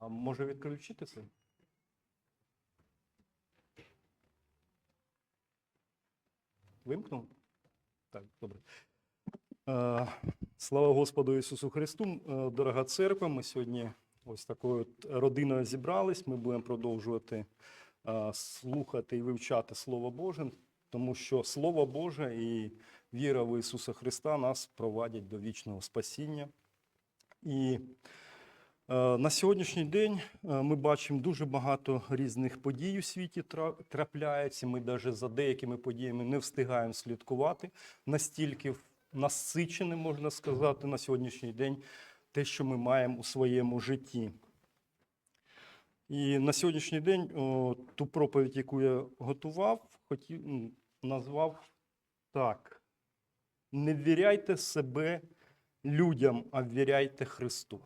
А може відключити це? Вимкнув? Так, добре. Е, Слава Господу Ісусу Христу, Е, дорога церква. Ми сьогодні ось такою родиною зібрались. Ми будемо продовжувати е, слухати і вивчати Слово Боже, тому що Слово Боже і віра в Ісуса Христа нас провадять до вічного спасіння. І на сьогоднішній день е, ми бачимо дуже багато різних подій у світі трапляється. Ми навіть за деякими подіями не встигаємо слідкувати настільки насичене, можна сказати, на сьогоднішній день те, що ми маємо у своєму житті. І на сьогоднішній день о, ту проповідь, яку я готував, хотів, назвав так: не ввіряйте себе людям, а ввіряйте Христу.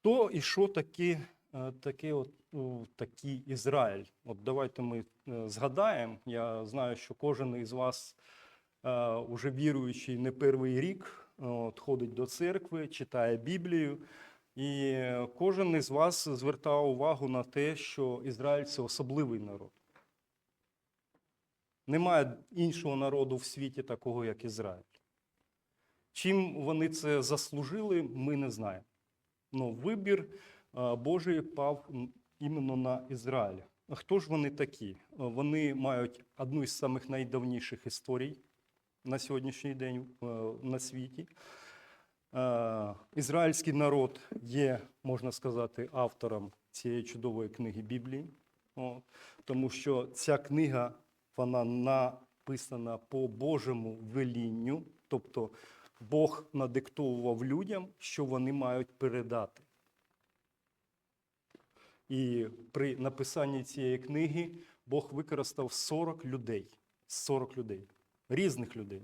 Хто і що таке, таке от, такий Ізраїль? От давайте ми е, згадаємо. Я знаю, що кожен із вас е, уже віруючий не перший рік, е, от, ходить до церкви, читає Біблію. І кожен із вас звертав увагу на те, що Ізраїль це особливий народ. Немає іншого народу в світі такого, як Ізраїль. Чим вони це заслужили, ми не знаємо. Ну, вибір Божий пав іменно на Ізраїль. Хто ж вони такі? Вони мають одну із самих найдавніших історій на сьогоднішній день на світі. Ізраїльський народ є, можна сказати, автором цієї чудової книги Біблії, тому що ця книга вона написана по Божому велінню, тобто Бог надиктовував людям, що вони мають передати. І при написанні цієї книги Бог використав 40 людей. 40 людей, різних людей.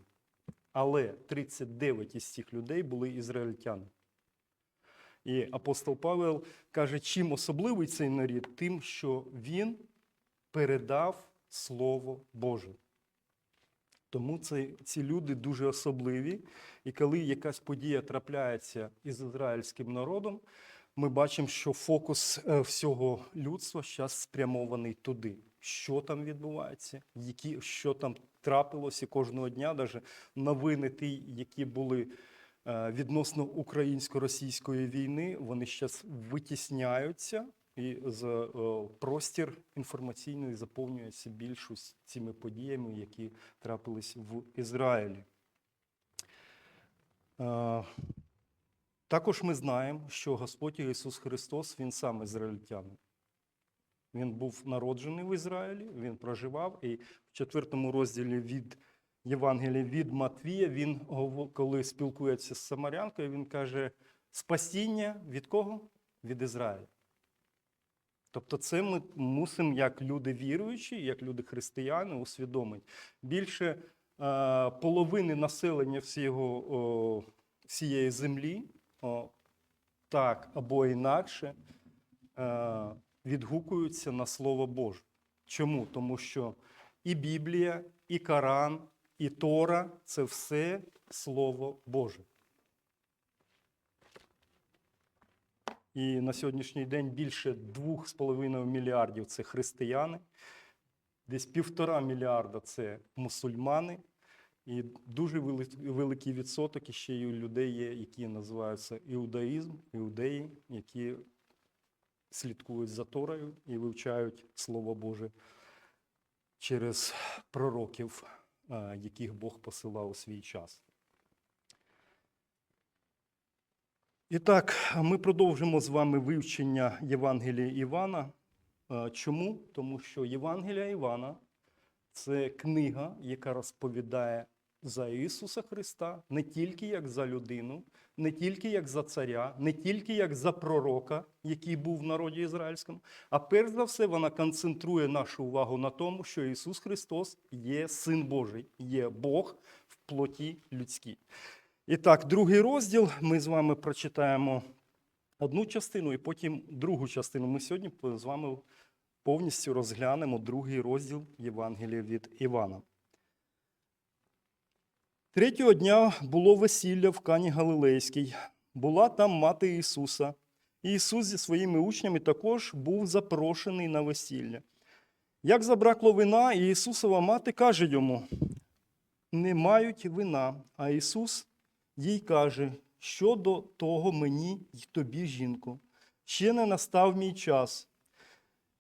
Але 39 із цих людей були ізраїльтяни. І апостол Павел каже, чим особливий цей нарід? Тим, що він передав Слово Боже. Тому це, ці люди дуже особливі. І коли якась подія трапляється із ізраїльським народом, ми бачимо, що фокус е, всього людства зараз спрямований туди. Що там відбувається, які, що там трапилося кожного дня, навіть новини ті, які були е, відносно українсько-російської війни, вони зараз витісняються, і з, е, простір інформаційний заповнюється більш ось цими подіями, які трапились в Ізраїлі. Е, Також ми знаємо, що Господь Ісус Христос, Він сам ізраїльтянин. Він був народжений в Ізраїлі, він проживав, і в четвертому розділі від Євангелія від Матвія, він, коли спілкується з Самарянкою, він каже: спасіння від кого? Від Ізраїля. Тобто, це ми мусимо, як люди віруючі, як люди християни, усвідомити. Більше е, половини населення всього, о, всієї землі, о, так або інакше, е, відгукуються на Слово Боже. Чому? Тому що і Біблія, і Коран, і Тора це все Слово Боже. І на сьогоднішній день більше 2,5 мільярдів це християни, десь півтора мільярда це мусульмани, і дуже великий відсоток ще й у людей є, які називаються іудаїзм, іудеї, які слідкують за Торою і вивчають Слово Боже через пророків, е, яких Бог посилав у свій час. І так, ми продовжимо з вами вивчення Євангелія Івана. Чому? Тому що Євангелія Івана це книга, яка розповідає за Ісуса Христа не тільки як за людину, не тільки як за царя, не тільки як за пророка, який був в народі ізраїльському, а перш за все вона концентрує нашу увагу на тому, що Ісус Христос є Син Божий, є Бог в плоті людській. І так, другий розділ ми з вами прочитаємо одну частину і потім другу частину. Ми сьогодні з вами повністю розглянемо другий розділ Євангелія від Івана. Третього дня було весілля в Кані Галилейській, була там мати Ісуса. І Ісус зі своїми учнями також був запрошений на весілля. Як забракло вина, і Ісусова мати каже йому: не мають вина. А Ісус їй каже, що до того мені й тобі, жінко, ще не настав мій час.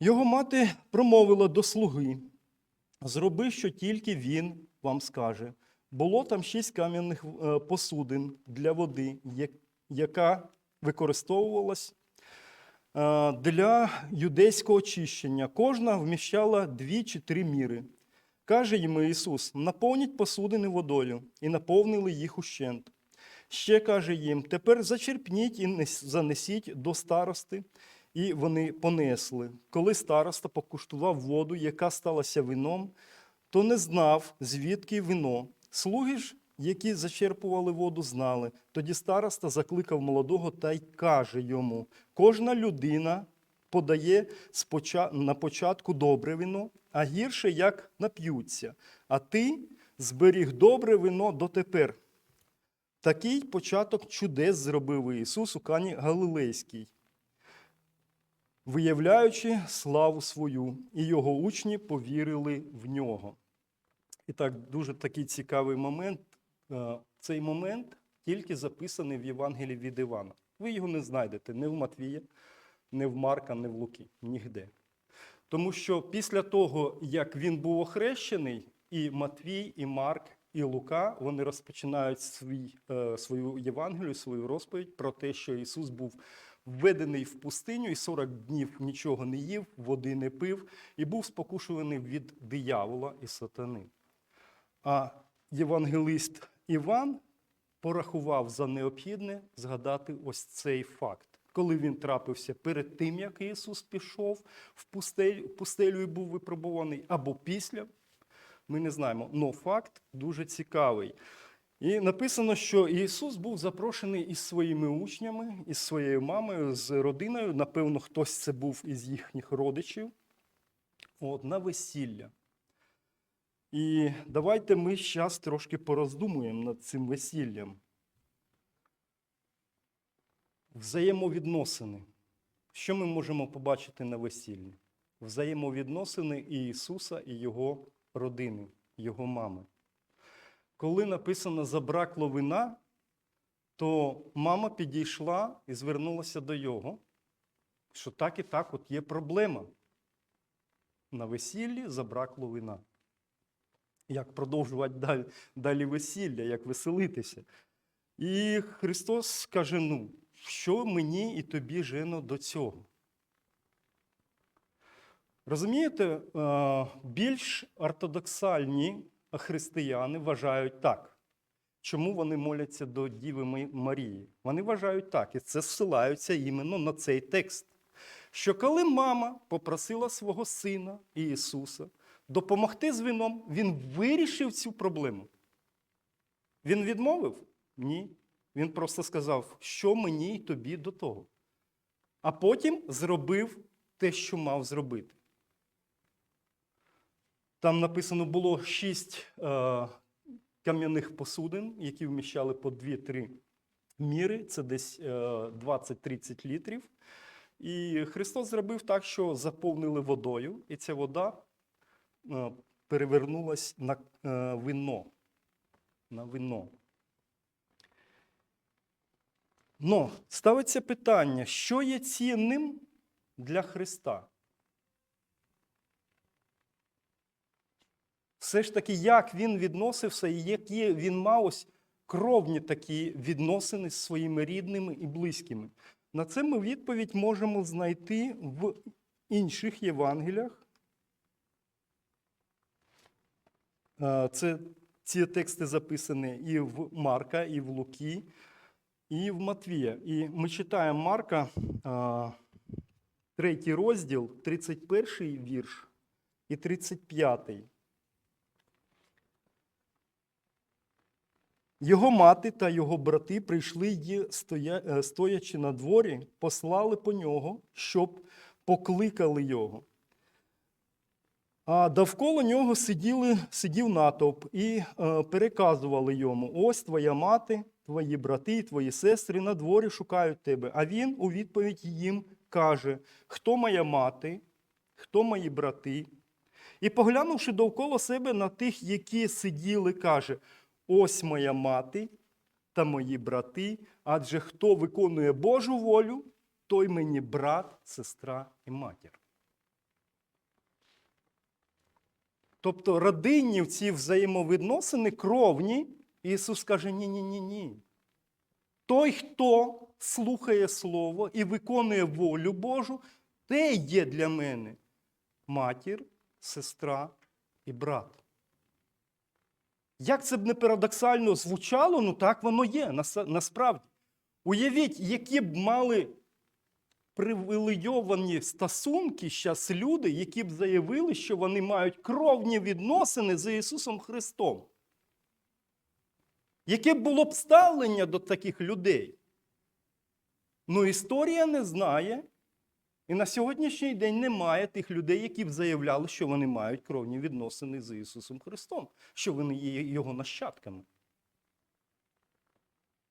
Його мати промовила до слуги: Зроби, що тільки він вам скаже. Було там шість кам'яних е, посудин для води, яка використовувалась е, для юдейського очищення. Кожна вміщала дві чи три міри. Каже йому Ісус: наповніть посудини водою, і наповнили їх ущент. Ще каже їм: тепер зачерпніть і занесіть до старости. І вони понесли. Коли староста покуштував воду, яка сталася вином, то не знав, звідки вино. Слуги ж, які зачерпували воду, знали. Тоді староста закликав молодого та й каже йому: кожна людина подає на початку добре вино, а гірше як нап'ються. А ти зберіг добре вино дотепер. Такий початок чудес зробив Ісус у Кані Галилейській виявляючи славу свою, і його учні повірили в нього. І так, дуже такий цікавий момент. Е, Цей момент тільки записаний в Євангелії від Івана. Ви його не знайдете ні в Матвія, ні в Марка, ні в Луки, нігде. Тому що після того, як він був охрещений, і Матвій, і Марк, і Лука вони розпочинають свій, е, свою Євангелію, свою розповідь про те, що Ісус був введений в пустиню і 40 днів нічого не їв, води не пив, і був спокушуваний від диявола і сатани. А євангелист Іван порахував за необхідне згадати ось цей факт. Коли він трапився перед тим, як Ісус пішов в пустелю, пустелю і був випробуваний, або після, ми не знаємо. Но факт дуже цікавий. І написано, що Ісус був запрошений із своїми учнями, із своєю мамою, з родиною. Напевно, хтось це був із їхніх родичів. От, на весілля. І давайте ми зараз трошки пороздумуємо над цим весіллям. Взаємовідносини. Що ми можемо побачити на весіллі? Взаємовідносини Ісуса і Його родини, Його мами. Коли написано забракло вина, то мама підійшла і звернулася до його, що так і так от є проблема. На весіллі забракло вина. Як продовжувати далі, далі весілля, як веселитися. І Христос каже: ну, що мені і тобі жено до цього? Розумієте, е, більш ортодоксальні християни вважають так. Чому вони моляться до Діви Марії? Вони вважають так, і це ссилаються іменно на цей текст. Що коли мама попросила свого сина Ісуса допомогти з вином, він вирішив цю проблему. Він відмовив? Ні. Він просто сказав, що мені й тобі до того. А потім зробив те, що мав зробити. Там написано було шість е, кам'яних посудин, які вміщали по 2-3 міри, це десь е, 20-30 літрів. І Христос зробив так, що заповнили водою, і ця вода е, перевернулась на е, вино. На вино. Но ставиться питання, що є цінним для Христа? Все ж таки, як він відносився і які він мав ось кровні такі відносини з своїми рідними і близькими. На це ми відповідь можемо знайти в інших Євангеліях. Е, Це ці тексти записані і в Марка, і в Луки, і в Матвія. І ми читаємо Марка, а, третій розділ, 31 вірш і 35. Його мати та його брати прийшли стоя- е, стоячи на дворі, послали по нього, щоб покликали його. А довкола нього сиділи, сидів натовп і е, переказували йому: ось твоя мати твої брати, твої сестри на дворі шукають тебе. А він у відповідь їм каже: Хто моя мати, хто мої брати? І поглянувши довкола себе на тих, які сиділи, каже: Ось моя мати та мої брати, адже хто виконує Божу волю, той мені брат, сестра і матір. Тобто родинні в ці взаємовідносини кровні, Ісус каже: ні-ні-ні. ні Той, хто слухає Слово і виконує волю Божу, те є для мене матір, сестра і брат. Як це б не парадоксально звучало, ну так воно є насправді. Уявіть, які б мали привілейовані стосунки зараз люди, які б заявили, що вони мають кровні відносини з Ісусом Христом. Яке б було б ставлення до таких людей? Ну, історія не знає. І на сьогоднішній день немає тих людей, які б заявляли, що вони мають кровні відносини з Ісусом Христом, що вони є Його нащадками.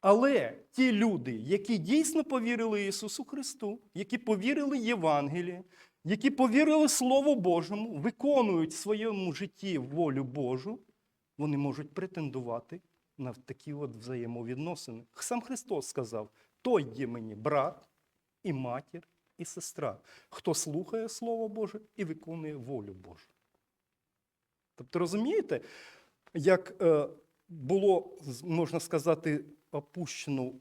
Але ті люди, які дійсно повірили Ісусу Христу, які повірили Євангелії, які повірили Слову Божому, виконують в своєму житті волю Божу, вони можуть претендувати на такі от взаємовідносини. Сам Христос сказав: той є мені брат і матір, і сестра, хто слухає Слово Боже і виконує волю Божу. Тобто, розумієте, як е, було, можна сказати, опущено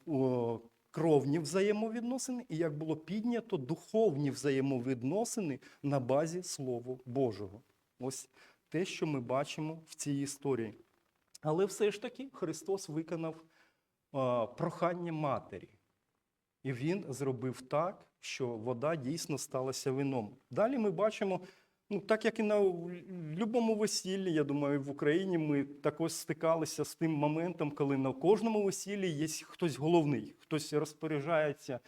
кровні взаємовідносини, і як було піднято духовні взаємовідносини на базі Слова Божого. Ось те, що ми бачимо в цій історії. Але все ж таки Христос виконав прохання матері. І він зробив так, що вода дійсно сталася вином. Далі ми бачимо, ну так як і на будь-якому весіллі, я думаю, в Україні ми також стикалися з тим моментом, коли на кожному весіллі є хтось головний, хтось розпоряджається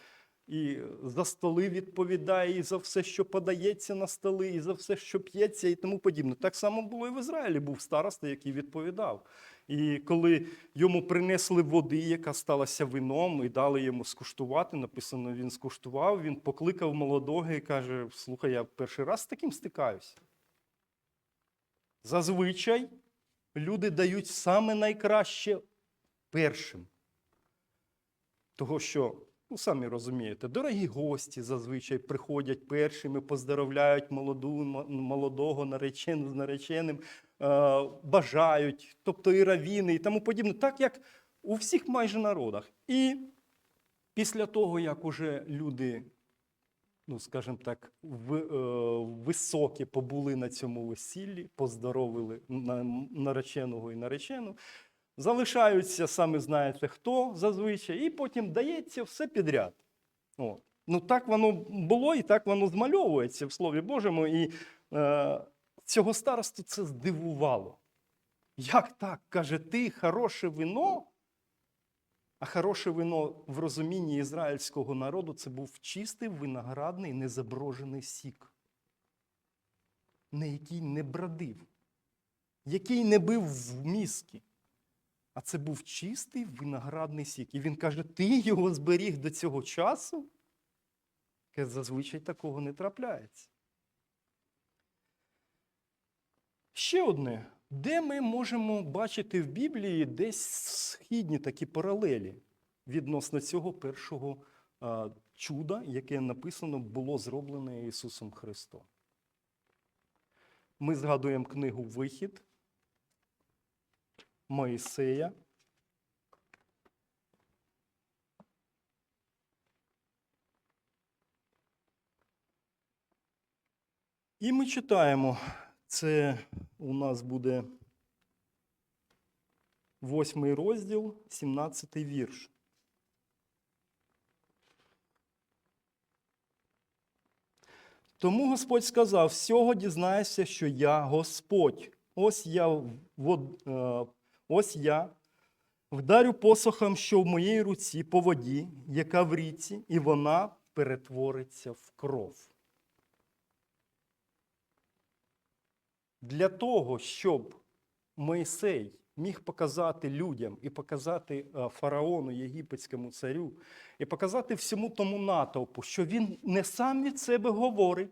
і за столи відповідає, і за все, що подається на столи, і за все, що п'ється, і тому подібне. Так само було і в Ізраїлі. Був староста, який відповідав. І коли йому принесли води, яка сталася вином, і дали йому скуштувати, написано, він скуштував, він покликав молодого і каже: Слухай, я перший раз з таким стикаюся. Зазвичай люди дають саме найкраще першим. Того, що, ну самі розумієте, дорогі гості зазвичай приходять першими, поздоровляють молоду, молодого наречену з нареченим, бажають, тобто і равіни, і тому подібне, так як у всіх майже народах. І після того, як уже люди, ну скажімо так, в, е, високі побули на цьому весіллі, поздоровили нареченого і наречену, залишаються, самі знаєте, хто зазвичай, і потім дається все підряд. О. Ну, так воно було і так воно змальовується в Слові Божому. І е, цього старосту це здивувало. Як так? Каже, ти хороше вино? А хороше вино в розумінні ізраїльського народу це був чистий виноградний незаброжений сік, на який не брадив, який не бив в мізки. А це був чистий виноградний сік. І він каже: ти його зберіг до цього часу? Зазвичай такого не трапляється. Ще одне. Де ми можемо бачити в Біблії десь східні такі паралелі відносно цього першого чуда, яке написано було зроблене Ісусом Христом? Ми згадуємо книгу Вихід Моїсея. І ми читаємо, це у нас буде восьмий розділ, 17 вірш. Тому Господь сказав: всього дізнаєшся, що я Господь. Ось я, вод, е, ось я вдарю посохом, що в моїй руці по воді, яка в ріці, і вона перетвориться в кров. Для того, щоб Мойсей міг показати людям і показати е, фараону, єгипетському царю, і показати всьому тому натовпу, що він не сам від себе говорить,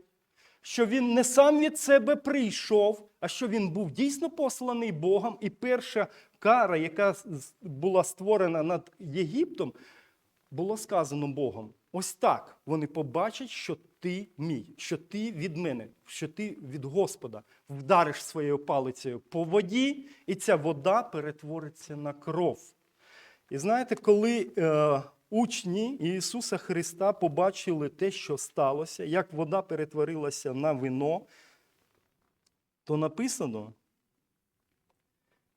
що він не сам від себе прийшов, а що він був дійсно посланий Богом, і перша кара, яка була створена над Єгиптом, було сказано Богом. Ось так вони побачать, що ти мій, що ти від мене, що ти від Господа вдариш своєю палицею по воді, і ця вода перетвориться на кров. І знаєте, коли е, учні Ісуса Христа побачили те, що сталося, як вода перетворилася на вино, то написано,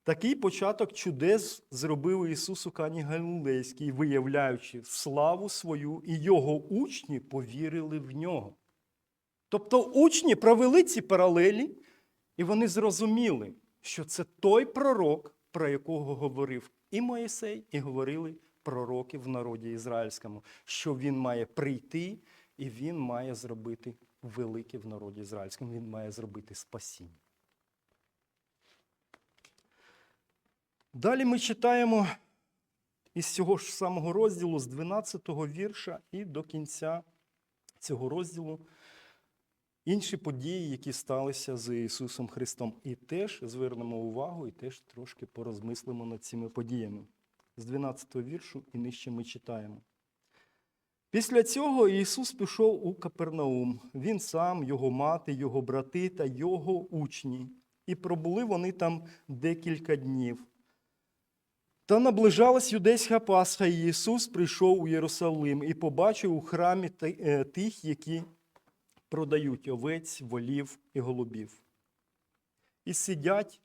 такий початок чудес зробив Ісус у Кані Галилейській, виявляючи славу свою, і його учні повірили в нього. Тобто учні провели ці паралелі, і вони зрозуміли, що це той пророк, про якого говорив і Моїсей, і говорили пророки в народі ізраїльському, що він має прийти і він має зробити велике в народі ізраїльському, він має зробити спасіння. Далі ми читаємо із цього ж самого розділу, з 12 го вірша і до кінця цього розділу інші події, які сталися з Ісусом Христом. І теж звернемо увагу, і теж трошки порозмислимо над цими подіями. З 12 го віршу і нижче ми читаємо. Після цього Ісус пішов у Капернаум. Він сам, його мати, його брати та його учні. І пробули вони там декілька днів. Та наближалась юдейська Пасха, і Ісус прийшов у Єрусалим і побачив у храмі е, тих, які продають овець, волів і голубів. І сидять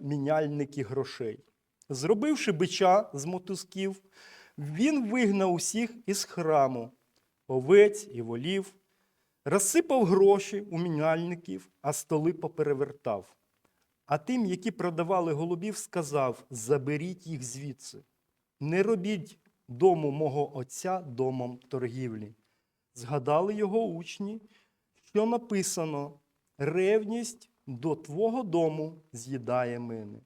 міняльники грошей. Зробивши бича з мотузків, він вигнав усіх із храму, овець і волів, розсипав гроші у міняльників, а столи поперевертав. А тим, які продавали голубів, сказав: заберіть їх звідси. Не робіть дому мого отця домом торгівлі. Згадали його учні, що написано: ревність до твого дому з'їдає мене.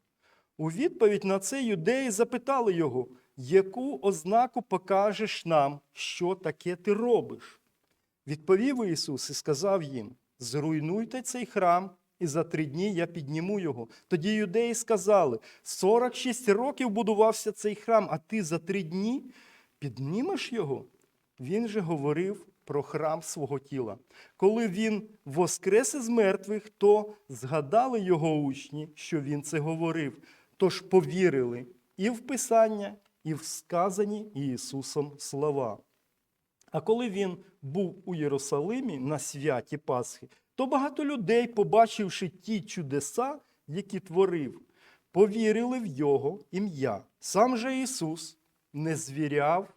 У відповідь на це юдеї запитали його, яку ознаку покажеш нам, що таке ти робиш? Відповів Ісус і сказав їм: Зруйнуйте цей храм, і за три дні я підніму його. Тоді юдеї сказали: 46 років будувався цей храм, а ти за три дні піднімеш його? Він же говорив про храм свого тіла. Коли він воскрес із мертвих, то згадали його учні, що він це говорив. Тож повірили і в Писання, і в сказані Ісусом слова. А коли він був у Єрусалимі на святі Пасхи, то багато людей, побачивши ті чудеса, які творив, повірили в Його ім'я. Сам же Ісус не звіряв,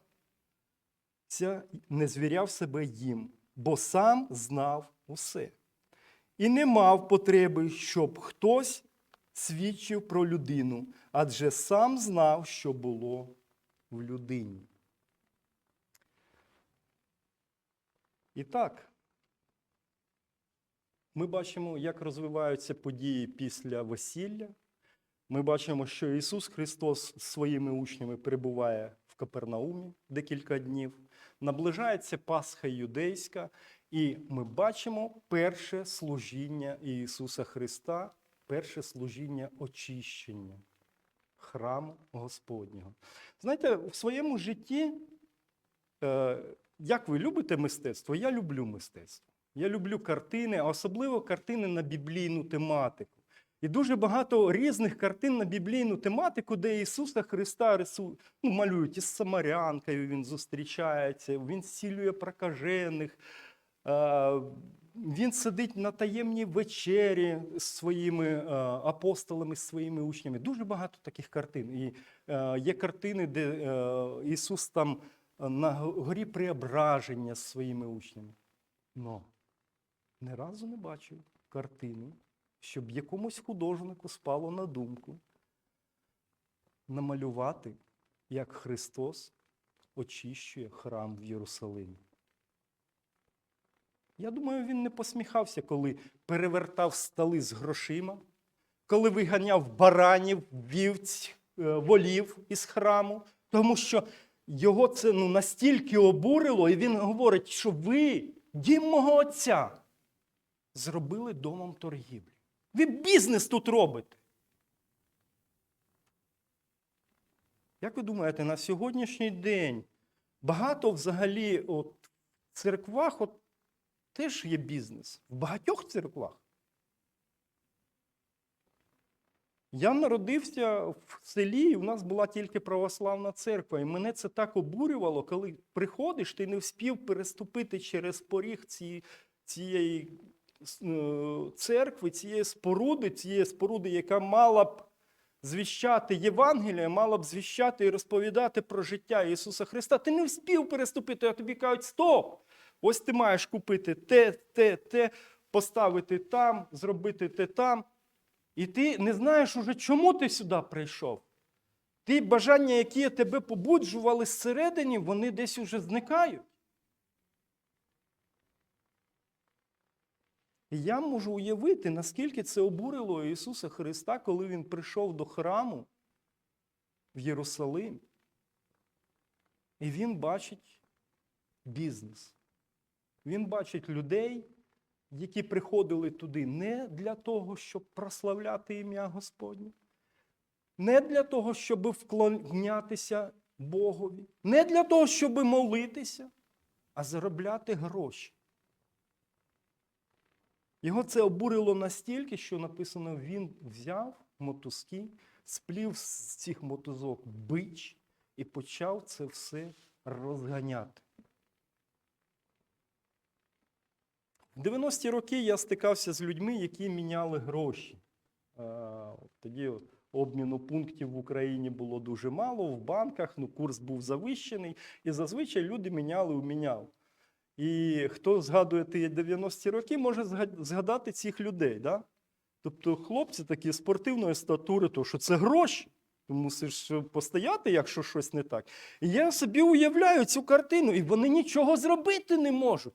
не звіряв себе їм, бо сам знав усе. І не мав потреби, щоб хтось свідчив про людину, адже сам знав, що було в людині. І так, ми бачимо, як розвиваються події після весілля. Ми бачимо, що Ісус Христос з своїми учнями перебуває в Капернаумі декілька днів. Наближається Пасха юдейська, і ми бачимо перше служіння Ісуса Христа, перше служіння очищення храму Господнього. Знаєте, в своєму житті, е, як ви любите мистецтво, я люблю мистецтво. Я люблю картини, а особливо картини на біблійну тематику. І дуже багато різних картин на біблійну тематику, де Ісуса Христа рису, ну, малюють із Самарянкою, Він зустрічається, Він зцілює прокажених, е, Він сидить на таємній вечері з своїми е, апостолами, з своїми учнями. Дуже багато таких картин. І е, є картини, де е, Ісус там на горі преображення з своїми учнями. Но ні разу не бачив картину, щоб якомусь художнику спало на думку намалювати, як Христос очищує храм в Єрусалимі. Я думаю, він не посміхався, коли перевертав столи з грошима, коли виганяв баранів, вівць, е, волів із храму, тому що його це ну, настільки обурило, і він говорить, що ви, дім мого отця, зробили домом торгівлі. Ви бізнес тут робите. Як ви думаєте, на сьогоднішній день багато взагалі от, в церквах от, теж є бізнес. В багатьох церквах. Я народився в селі, і в нас була тільки православна церква. І мене це так обурювало, коли приходиш, ти не вспів переступити через поріг ці, цієї церкви, цієї споруди, цієї споруди, яка мала б звіщати Євангелія, мала б звіщати і розповідати про життя Ісуса Христа. Ти не вспів переступити, а тобі кажуть, стоп! Ось ти маєш купити те, те, те, поставити там, зробити те там. І ти не знаєш уже, чому ти сюди прийшов. Ті бажання, які тебе побуджували зсередині, вони десь уже зникають. Я можу уявити, наскільки це обурило Ісуса Христа, коли Він прийшов до храму в Єрусалим. І Він бачить бізнес. Він бачить людей, які приходили туди не для того, щоб прославляти ім'я Господнє, не для того, щоб вклонятися Богові, не для того, щоб молитися, а заробляти гроші. Його це обурило настільки, що написано, він взяв мотузки, сплів з цих мотузок бич і почав це все розганяти. В 90-ті роки я стикався з людьми, які міняли гроші. Е, Тоді обміну пунктів в Україні було дуже мало, в банках ну, курс був завищений, і зазвичай люди міняли у міняв. І хто згадує ті 90-ті роки, може зга- згадати цих людей. Да? Тобто хлопці такі спортивної статури, то що це гроші. Ти мусиш постояти, якщо щось не так. І я собі уявляю цю картину, і вони нічого зробити не можуть.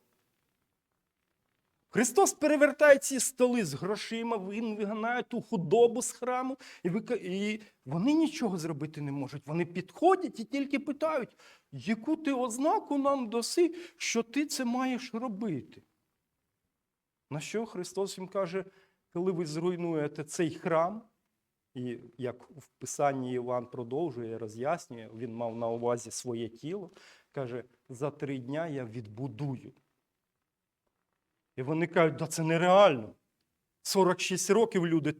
Христос перевертає ці столи з грошима, він виганає ту худобу з храму, і, і вони нічого зробити не можуть. Вони підходять і тільки питають, яку ти ознаку нам даси, що ти це маєш робити. На що Христос їм каже, коли ви зруйнуєте цей храм, і як в Писанні Іван продовжує, роз'яснює, він мав на увазі своє тіло, каже, за три дня я відбудую. І вони кажуть, да це нереально. 46 років люди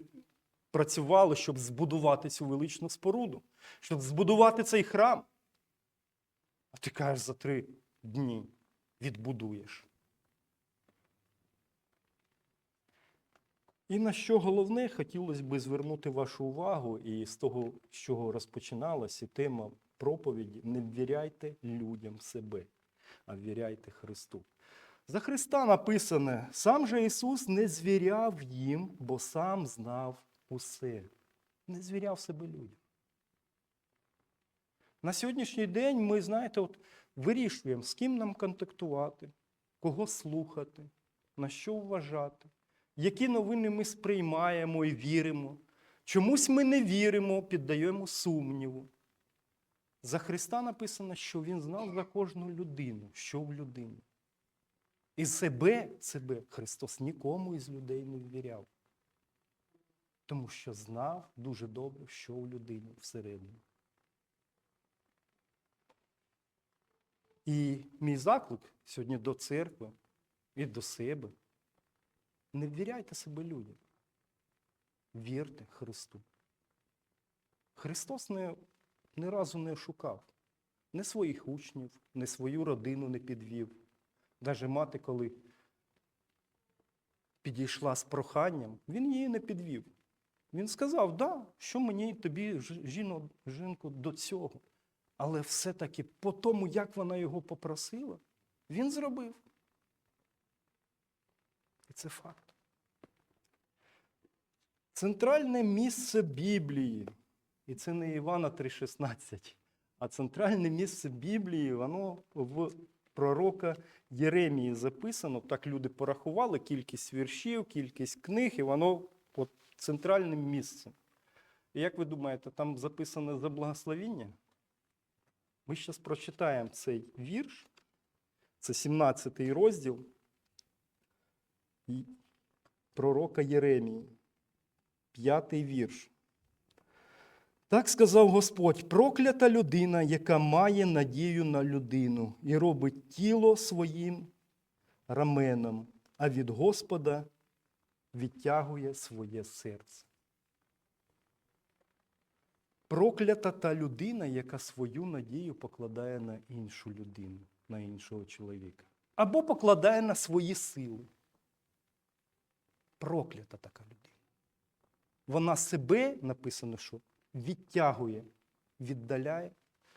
працювали, щоб збудувати цю величну споруду, щоб збудувати цей храм. А ти кажеш, за три дні відбудуєш. І на що головне, хотілося б звернути вашу увагу, і з того, з чого розпочиналася тема проповіді, не ввіряйте людям себе, а ввіряйте Христу. За Христа написане, сам же Ісус не звіряв їм, бо сам знав усе. Не звіряв себе людям. На сьогоднішній день ми, знаєте, от вирішуємо, з ким нам контактувати, кого слухати, на що вважати, які новини ми сприймаємо і віримо. Чомусь ми не віримо, піддаємо сумніву. За Христа написано, що Він знав за кожну людину, що в людині. І себе, себе Христос нікому із людей не ввіряв. Тому що знав дуже добре, що у людини всередині. І мій заклик сьогодні до церкви і до себе. Не ввіряйте себе людям. Вірте Христу. Христос не, ні разу не шукав ні своїх учнів, ні свою родину не підвів. Даже мати, коли підійшла з проханням, він її не підвів. Він сказав, да, що мені тобі, жіно, жінко, до цього. Але все-таки по тому, як вона його попросила, він зробив. І це факт. Центральне місце Біблії, і це не Івана 3,16, а центральне місце Біблії, воно в пророка Єремії записано. Так люди порахували кількість віршів, кількість книг, і воно от центральним місцем. І як ви думаєте, там записане за благословіння? Ми зараз прочитаємо цей вірш, це 17 розділ пророка Єремії, п'ятий вірш. Так сказав Господь: проклята людина, яка має надію на людину і робить тіло своїм раменом, а від Господа відтягує своє серце. Проклята та людина, яка свою надію покладає на іншу людину, на іншого чоловіка. Або покладає на свої сили. Проклята така людина. Вона себе, написано, що відтягує, віддаляє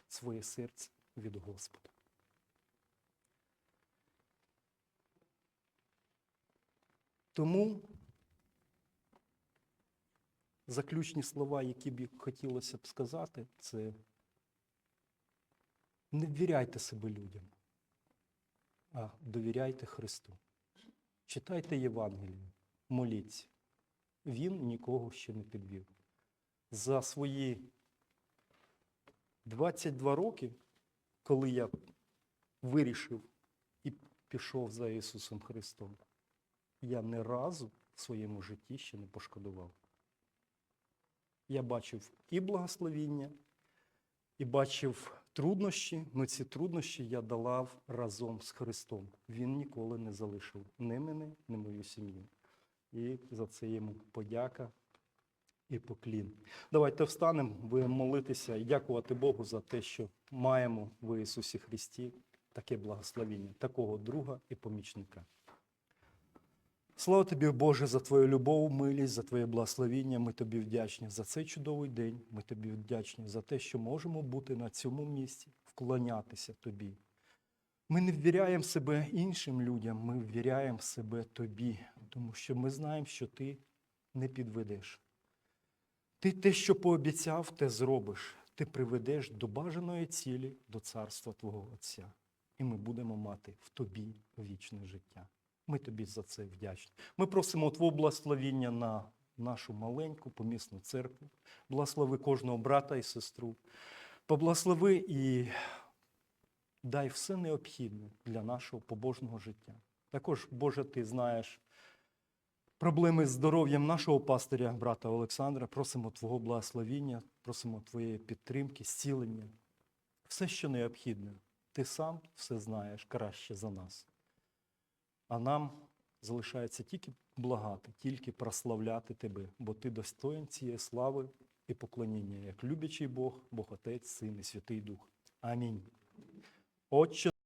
своє серце від Господа. Тому заключні слова, які б хотілося б сказати, це не ввіряйте себе людям, а довіряйте Христу. Читайте Євангеліє, моліться. Він нікого ще не підвів. За свої 22 роки, коли я вирішив і пішов за Ісусом Христом, я не разу в своєму житті ще не пошкодував. Я бачив і благословіння, і бачив труднощі, але ці труднощі я долав разом з Христом. Він ніколи не залишив ні мене, ні мою сім'ю. І за це йому подяка і поклін. Давайте встанемо, будемо молитися і дякувати Богу за те, що маємо в Ісусі Христі таке благословіння, такого друга і помічника. Слава тобі, Боже, за твою любов, милість, за твоє благословіння. Ми тобі вдячні за цей чудовий день. Ми тобі вдячні за те, що можемо бути на цьому місці, вклонятися тобі. Ми не ввіряємо себе іншим людям, ми ввіряємо себе тобі, тому що ми знаємо, що ти не підведеш. Ти те, що пообіцяв, те зробиш. Ти приведеш до бажаної цілі, до царства Твого Отця. І ми будемо мати в тобі вічне життя. Ми тобі за це вдячні. Ми просимо Твого благословіння на нашу маленьку помісну церкву. Благослови кожного брата і сестру. Поблагослови і дай все необхідне для нашого побожного життя. Також, Боже, ти знаєш проблеми з здоров'ям нашого пастиря, брата Олександра. Просимо Твого благословіння, просимо Твоєї підтримки, зцілення. Все, що необхідне. Ти сам все знаєш краще за нас. А нам залишається тільки благати, тільки прославляти Тебе, бо Ти достоїн цієї слави і поклоніння, як любячий Бог, Бог Отець, Син і Святий Дух. Амінь. Отче